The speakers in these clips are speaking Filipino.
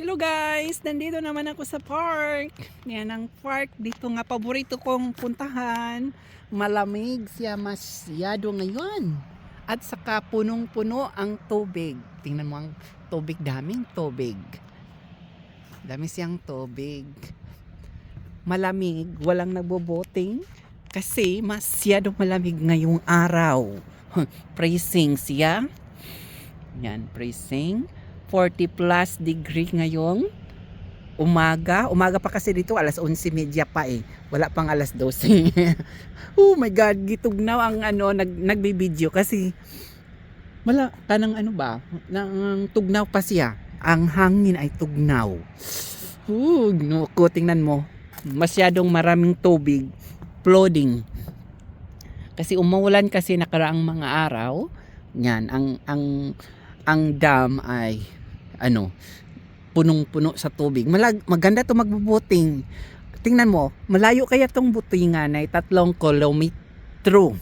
Hello guys! Nandito naman ako sa park. Yan ang park. Dito nga paborito kong puntahan. Malamig siya masyado ngayon. At saka punong-puno ang tubig. Tingnan mo ang tubig. Daming tubig. Dami siyang tubig. Malamig. Walang nagboboting. Kasi masyadong malamig ngayong araw. Praising siya. Yan, praising. 40 plus degree ngayong umaga. Umaga pa kasi dito, alas 11.30 pa eh. Wala pang alas 12. oh my God, gitugnaw ang ano, nag, nagbibideo kasi wala, kanang ano ba, nang tugnaw pa siya. Ang hangin ay tugnaw. Oh, no, tingnan mo. Masyadong maraming tubig. Flooding. Kasi umuulan kasi nakaraang mga araw. Yan, ang, ang, ang dam ay ano, punong-puno sa tubig. Malag, maganda to magbubuting. Tingnan mo, malayo kaya tong butingan ay tatlong kilometro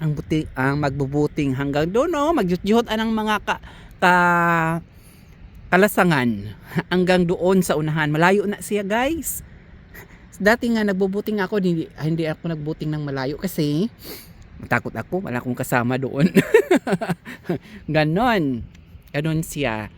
ang buti ang magbubuting hanggang doon no magyutjut anang mga ka, ka kalasangan hanggang doon sa unahan. Malayo na siya guys. Dati nga nagbubuting ako hindi, hindi ako nagbuting ng malayo kasi takot ako wala akong kasama doon. Ganon. Ganon siya